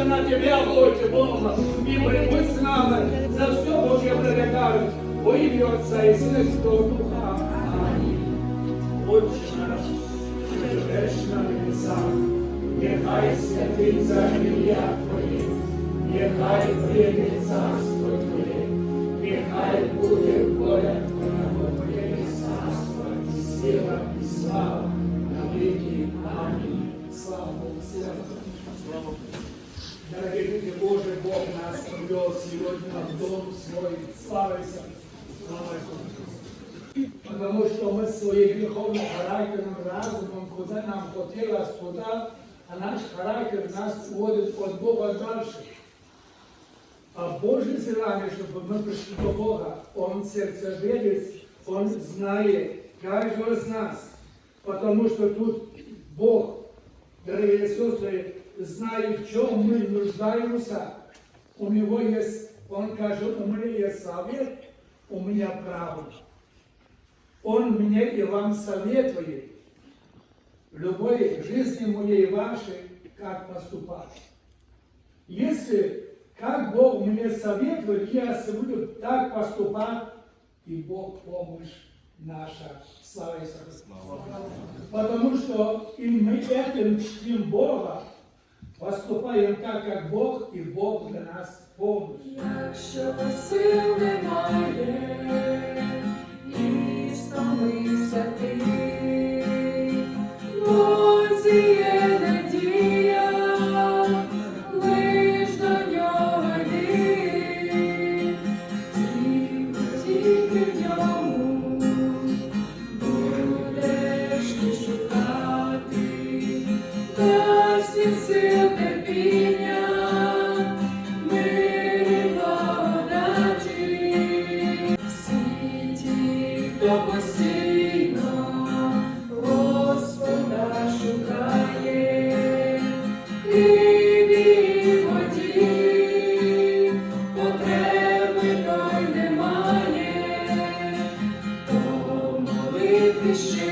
воля на Тебя, Отче Бог. И прибудь с нами за все Божье благодарность. Во имя Отца и Сына Святого Духа. Аминь. Отче наш, що живеш на небесах, нехай святиться ім'я Твоє, нехай прийде царство Твоє, нехай буде воля Твоя, є царство, сила, і слава на віки. Амінь. Слава Богу, слава Богу. Дорогие люди, Боже, Бог нас привел сегодня в дом свой. Славайся. Славайся. Потому что мы своим греховным характером, разумом, куда нам хотелось туда, а наш характер нас уводит от Бога дальше. А Божье желание, чтобы мы пришли до Бога, Он сердцеведец, Он знает каждого из нас. Потому что тут Бог, дорогие сестры, знает, в чем мы нуждаемся. У Него есть, Он кажет, у меня есть совет, у меня право. Он мне и вам советует в любой жизни моей и вашей, как поступать. Если как Бог мне советует, я буду так поступать, и Бог помощь наша. Слава Иисусу. Потому что и мы этим чтим Бога, поступаем так, как Бог, и Бог для нас помощь. Якщо сил немає, і стомився this year.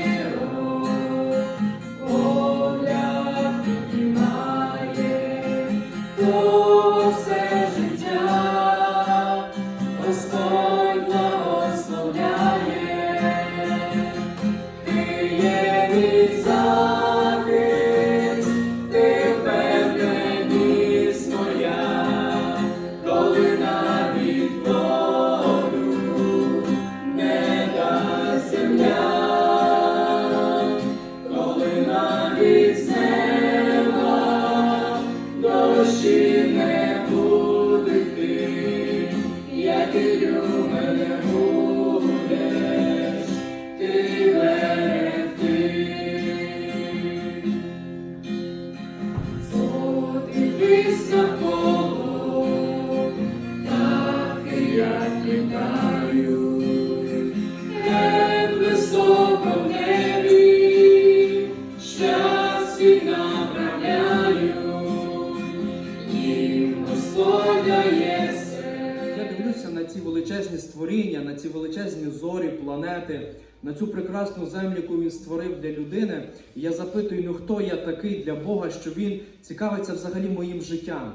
На ці величезні створіння, на ці величезні зорі, планети, на цю прекрасну землю, яку він створив для людини. І я запитую, ну хто я такий для Бога, що він цікавиться взагалі моїм життям?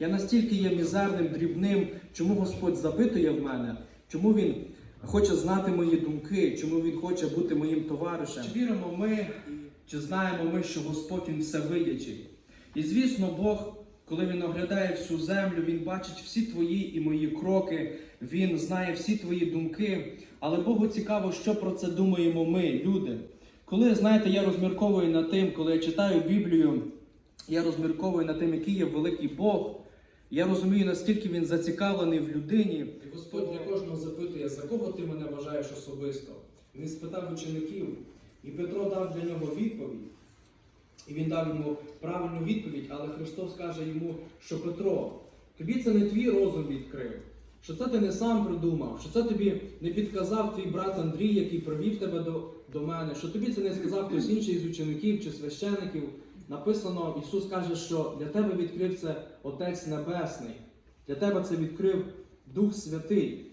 Я настільки є мізерним, дрібним, чому Господь запитує в мене, чому він хоче знати мої думки, чому він хоче бути моїм товаришем. Чи віримо ми, чи знаємо ми, що Господь він все всевидячий? І звісно, Бог, коли він оглядає всю землю, він бачить всі твої і мої кроки, він знає всі твої думки. Але Богу цікаво, що про це думаємо ми, люди. Коли, знаєте, я розмірковую над тим, коли я читаю Біблію, я розмірковую над тим, який є великий Бог. Я розумію, наскільки він зацікавлений в людині. І Господь для кожного запитує, за кого ти мене вважаєш особисто. Він спитав учеників, і Петро дав для нього відповідь. І він дав йому правильну відповідь, але Христос каже йому, що Петро, тобі це не твій розум відкрив, що це ти не сам придумав, що це тобі не підказав твій брат Андрій, який привів тебе до, до мене, що тобі це не сказав хтось інший з учеників чи священиків. Написано, Ісус каже, що для тебе відкрив це Отець Небесний, для тебе це відкрив Дух Святий.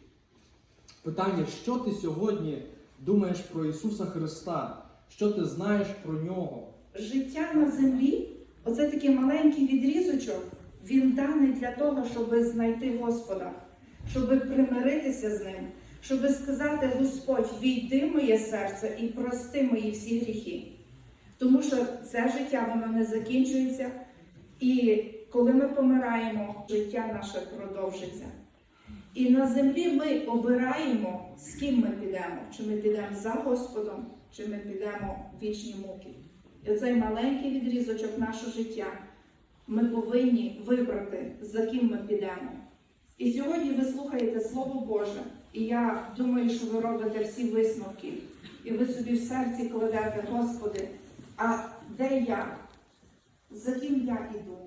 Питання, що ти сьогодні думаєш про Ісуса Христа? Що ти знаєш про нього? Життя на землі оце такий маленький відрізочок, він даний для того, щоб знайти Господа, щоб примиритися з ним, щоб сказати, Господь, війди моє серце і прости мої всі гріхи. Тому що це життя воно не закінчується, і коли ми помираємо, життя наше продовжиться. І на землі ми обираємо, з ким ми підемо, чи ми підемо за Господом, чи ми підемо в вічні муки. І оцей маленький відрізочок нашого життя ми повинні вибрати, за ким ми підемо. І сьогодні ви слухаєте Слово Боже, і я думаю, що ви робите всі висновки, і ви собі в серці кладете, Господи, а де я? За ким я іду?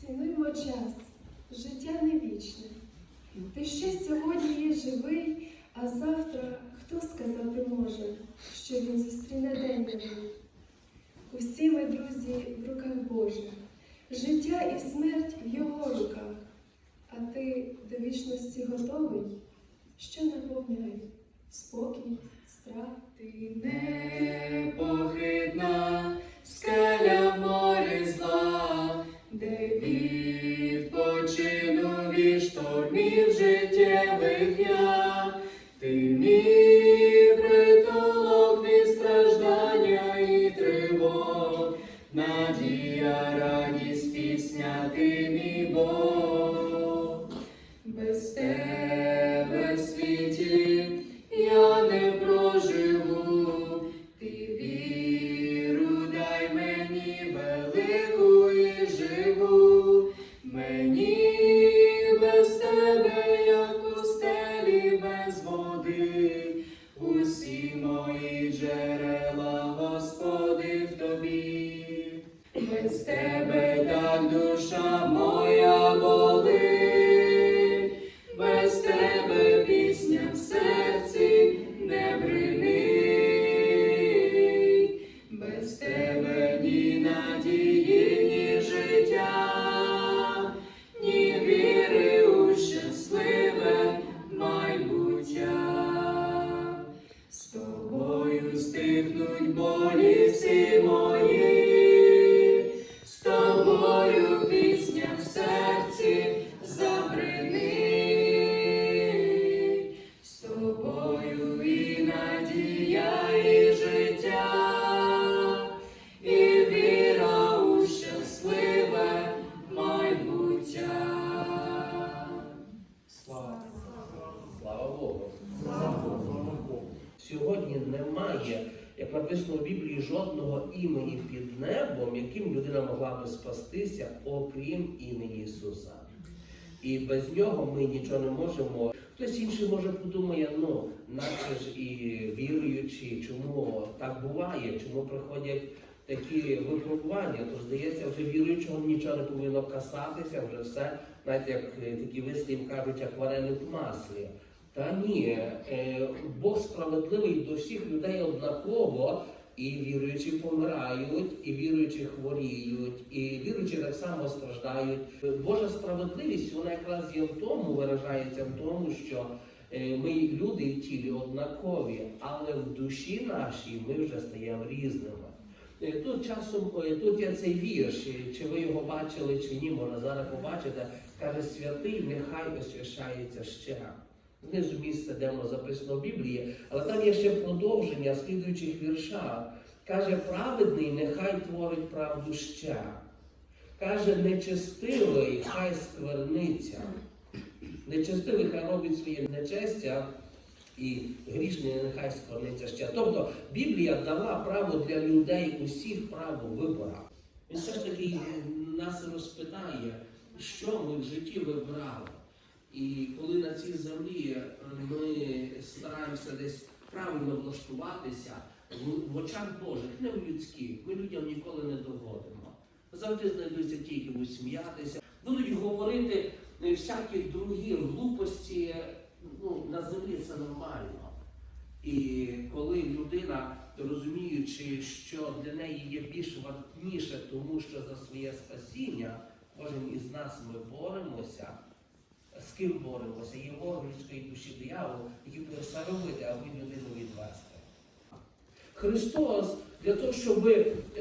Цінуймо час, життя не вічне. Ти ще сьогодні є живий, а завтра хто сказати може, що він зустріне день новий. Усі ми, друзі, в руках Божих, життя і смерть в його руках. А ти до вічності готовий, що наповняє спокій, страх. Ти непохитна Savior. Людина спастися, окрім імені Ісуса. І без нього ми нічого не можемо. Хтось інший може подумає, ну, наче ж і віруючі, чому так буває, чому приходять такі випробування, то здається, вже віруючого нічого не повинно касатися, вже все, знаєте, як е, такі вислів кажуть, як вареник в маслі. Та ні, е, Бог справедливий до всіх людей однаково, і віруючі помирають, і віруючі хворіють, і віруючі так само страждають. Божа справедливість вона якраз є в тому, виражається в тому, що е, ми люди в тілі однакові, але в душі нашій ми вже стаємо різними. Е, Тут часом е, тут є цей вірш, чи ви його бачили, чи ні, може зараз побачите. Каже, святий, нехай освящається ще. Знизу місце, де воно записано в Біблії, але там є ще продовження слідуючих віршах. Каже, праведний, нехай творить правду ще. Каже, нечестивий, хай скверниться. Нечестивий хай робить своє нечестя, і грішний нехай скверниться ще. Тобто Біблія дала право для людей усіх право вибору. Він все ж таки нас розпитає, що ми в житті вибрали. І коли на цій землі ми стараємося десь правильно влаштуватися в, очах Божих, не в людських, ми людям ніколи не догодимо. Завжди знайдуться ті, які будуть сміятися, будуть говорити е, всякі другі глупості. Ну, на землі це нормально. І коли людина, розуміючи, що для неї є більш вартніше, тому що за своє спасіння, кожен із нас ми боремося. З ким боремося. Ворог людської душі диявол, який буде все робити, аби людину відвести. Христос для того, щоб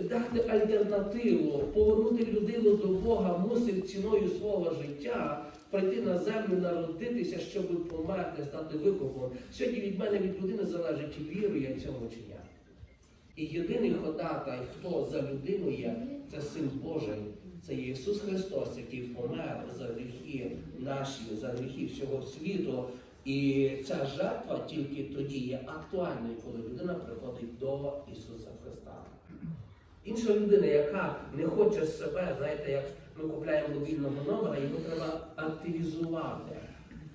дати альтернативу, повернути людину до Бога, мусив ціною свого життя прийти на землю, народитися, щоб померти, стати викупом. Сьогодні від мене від людини залежить, чи вірую я цьому чи ні. І єдиний ходатай, хто за людину є, це Син Божий, це Ісус Христос, який помер за гріхи наші, за гріхи всього світу. І ця жертва тільки тоді є актуальною, коли людина приходить до Ісуса Христа. Інша людина, яка не хоче себе, знаєте, як ми купляємо мобільного номера, його треба активізувати.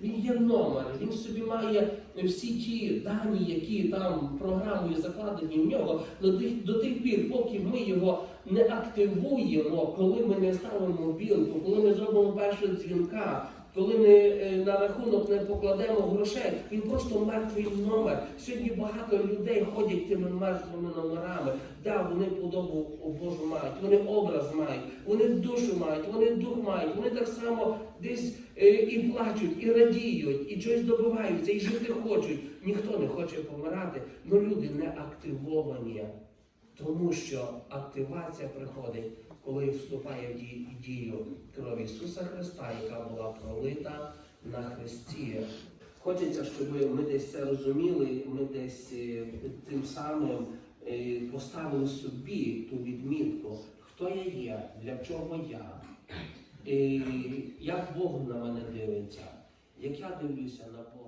Він є номер, він собі має всі ті дані, які там програмою закладені в нього, до тих, до тих пір, поки ми його не активуємо, коли ми не ставимо мобілку, коли не зробимо першого дзвінка, коли ми е, на рахунок не покладемо грошей, він просто мертвий номер. Сьогодні багато людей ходять тими мертвими номерами. Да, вони подобу Божу мають, вони образ мають, вони душу мають, вони дух мають, вони так само десь е, і плачуть, і радіють, і щось добиваються, і жити хочуть. Ніхто не хоче помирати, але люди не активовані. Тому що активація приходить, коли вступає в дію кров Ісуса Христа, яка була пролита на Христі. Хочеться, щоб ми десь це розуміли, ми десь е, тим самим е, поставили собі ту відмітку, хто я є, для чого я, як Бог на мене дивиться, як я дивлюся на Бога.